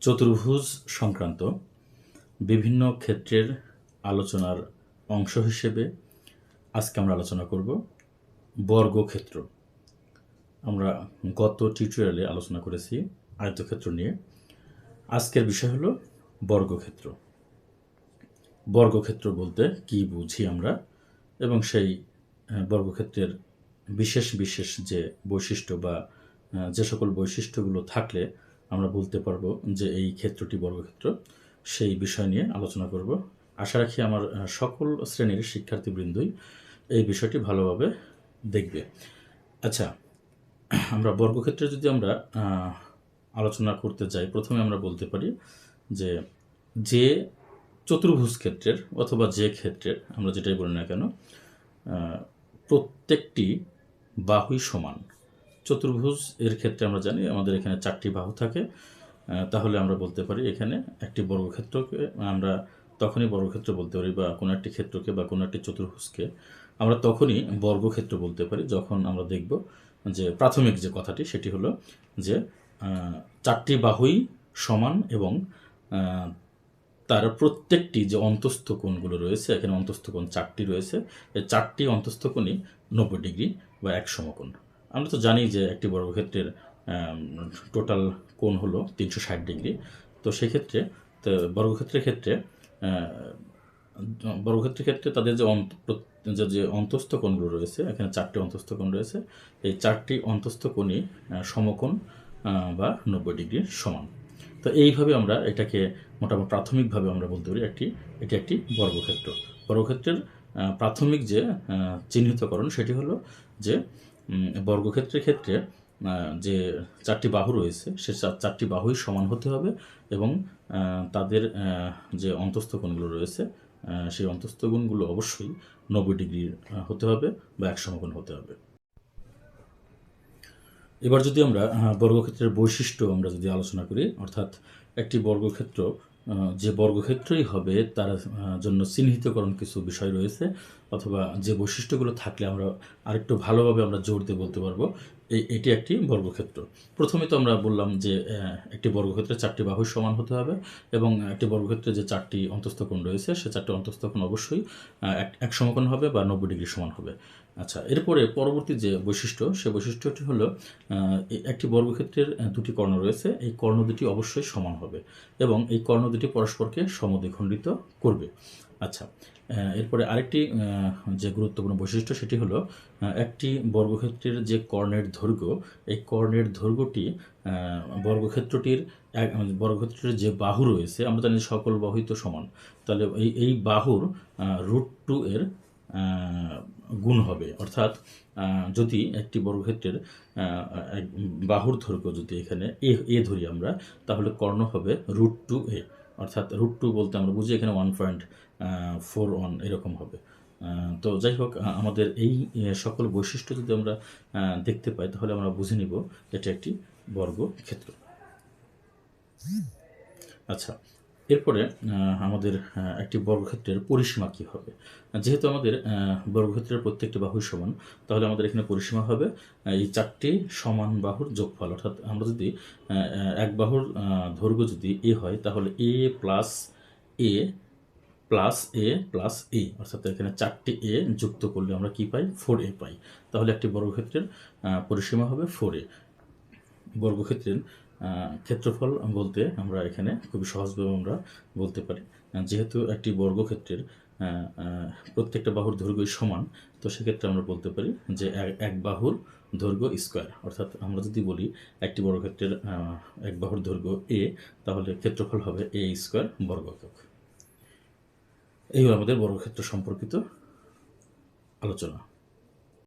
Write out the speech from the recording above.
চতুর্ভুজ সংক্রান্ত বিভিন্ন ক্ষেত্রের আলোচনার অংশ হিসেবে আজকে আমরা আলোচনা করব বর্গক্ষেত্র। আমরা গত টিউটোরিয়ালে আলোচনা করেছি আয়তক্ষেত্র নিয়ে। আজকের বিষয় হলো বর্গক্ষেত্র। বর্গক্ষেত্র বলতে কি বুঝি আমরা এবং সেই বর্গক্ষেত্রের বিশেষ বিশেষ যে বৈশিষ্ট্য বা যে সকল বৈশিষ্ট্যগুলো থাকলে আমরা বলতে পারব যে এই ক্ষেত্রটি বর্গক্ষেত্র। সেই বিষয় নিয়ে আলোচনা করব। আশা রাখি আমার সকল শ্রেণির শিক্ষার্থীবৃন্দই এই বিষয়টি ভালোভাবে দেখবে। আচ্ছা আমরা বর্গক্ষেত্রে যদি আমরা আলোচনা করতে যাই, প্রথমে আমরা বলতে পারি যে যে চতুর্ভুজ ক্ষেত্রের অথবা যে ক্ষেত্রের, আমরা যেটাই বলি না কেন প্রত্যেকটি বাহুই সমান। চতুর্ভুজ এর ক্ষেত্রে আমরা জানি, আমাদের এখানে চারটি বাহু থাকে। তাহলে আমরা বলতে পারি এখানে একটি বর্গক্ষেত্রকে, আমরা তখনই বর্গক্ষেত্র বলতে পারি বা কোনো একটি ক্ষেত্রকে বা কোনো একটি চতুর্ভুজকে। আমরা তখনই বর্গক্ষেত্র বলতে পারি যখন আমরা দেখব যে প্রাথমিক যে কথাটি সেটি হলো যে চারটি বাহুই সমান এবং তার প্রত্যেকটি যে অন্তস্থ কোণগুলো রয়েছে, এখানে অন্তস্থ কোণ চারটি রয়েছে, এই চারটি অন্তস্থ কোণই নব্বই ডিগ্রি বা এক সমকোণ। আমরা তো জানি যে একটি বর্গক্ষেত্রের টোটাল কোণ হলো তিনশো ষাট ডিগ্রি। তো সেক্ষেত্রে, তো বর্গক্ষেত্রের ক্ষেত্রে বর্গক্ষেত্রের ক্ষেত্রে তাদের যে অন্ত, যে অন্তস্থ কোণগুলো রয়েছে, এখানে চারটি অন্তস্থ কোণ রয়েছে, এই চারটি অন্তস্থ কোণই সমকোণ বা নব্বই ডিগ্রির সমান। তো এইভাবে আমরা এটাকে মোটামুটি প্রাথমিকভাবে আমরা বলতে পারি একটি, এটি একটি বর্গক্ষেত্র। বর্গক্ষেত্রের প্রাথমিক যে চিহ্নিতকরণ সেটি হলো যে বর্গক্ষেত্রের ক্ষেত্রে যে চারটি বাহু রয়েছে, সে চার- চারটি বাহুই সমান হতে হবে এবং তাদের যে অন্তস্থ কোণগুলো রয়েছে সেই অন্তস্থ কোণগুলো অবশ্যই নব্বই ডিগ্রির হতে হবে বা এক সমকোণ হতে হবে। এবার যদি আমরা বর্গক্ষেত্রের বৈশিষ্ট্য আমরা যদি আলোচনা করি, অর্থাৎ একটি বর্গক্ষেত্র যে বর্গক্ষেত্রই হবে, তার জন্য চিহ্নিতকরণ কিছু বিষয় রয়েছে, অথবা যে বৈশিষ্ট্যগুলো থাকলে আমরা আরেকটু ভালোভাবে আমরা জোর দিয়ে বলতে পারব। এই, এটি একটি বর্গক্ষেত্র। প্রথমে তো আমরা বললাম যে একটি বর্গক্ষেত্রে চারটি বাহুর সমান হতে হবে এবং একটি বর্গক্ষেত্রে যে চারটি অন্তস্থকোণ রয়েছে, সে চারটি অন্তস্থকোণ অবশ্যই এক সমকোণ হবে বা নব্বই ডিগ্রি সমান হবে। আচ্ছা এরপরে পরবর্তী যে বৈশিষ্ট্য, সে বৈশিষ্ট্যটি হলো একটি বর্গক্ষেত্রের দুটি কর্ণ রয়েছে, এই কর্ণ দুটি অবশ্যই সমান হবে এবং এই কর্ণ দুটি পরস্পরকে সমদ্বিখণ্ডিত করবে। আচ্ছা এরপরে আরেকটি যে গুরুত্বপূর্ণ বৈশিষ্ট্য সেটি হলো একটি বর্গক্ষেত্রের যে কর্ণের দৈর্ঘ্য, এই কর্ণের দৈর্ঘ্যটি বর্গক্ষেত্রটির এক- বর্গক্ষেত্রের যে বাহু রয়েছে, আমরা জানি সকল বাহুই তো সমান, তাহলে এই এই বাহুর রুট টু এর গুণ হবে। অর্থাৎ যদি একটি বর্গক্ষেত্রের বাহুর দৈর্ঘ্য যদি এখানে, এ এ ধরি আমরা, তাহলে কর্ণ হবে রুট টু এ। অর্থাৎ রুট টু বলতে আমরা বুঝি এখানে ওয়ান পয়েন্ট ফোর ওয়ান এরকম হবে। তো যাই হোক আমাদের এই সকল বৈশিষ্ট্য যদি আমরা দেখতে পাই, তাহলে আমরা বুঝে নিব এটা একটি বর্গক্ষেত্র। আচ্ছা এরপরে আমাদের একটি বর্গক্ষেত্রের পরিসীমা কী হবে? যেহেতু আমাদের বর্গক্ষেত্রের প্রত্যেকটি বাহুই সমান, তাহলে আমাদের এখানে পরিসীমা হবে এই চারটি সমান বাহুর যোগফল। অর্থাৎ আমরা যদি এক বাহুর দৈর্ঘ্য যদি এ হয়, তাহলে A plus A plus A plus A, অর্থাৎ এখানে চারটি এ যুক্ত করলে আমরা কি পাই? ফোর এ পাই। তাহলে একটি বর্গক্ষেত্রের পরিসীমা হবে ফোর এ। বর্গক্ষেত্রের ক্ষেত্রফল বলতে আমরা এখানে খুবই সহজভাবে আমরা বলতে পারি। যেহেতু একটি বর্গক্ষেত্রের প্রত্যেকটা বাহুর দৈর্ঘ্য সমান, তো সেক্ষেত্রে আমরা বলতে পারি যে এক- বাহুর দৈর্ঘ্য স্কোয়ার। অর্থাৎ আমরা যদি বলি একটি বর্গক্ষেত্রের এক বাহুর দৈর্ঘ্য এ, তাহলে ক্ষেত্রফল হবে এ স্কোয়ার বর্গ এই আমাদের বর্গক্ষেত্র সম্পর্কিত আলোচনা।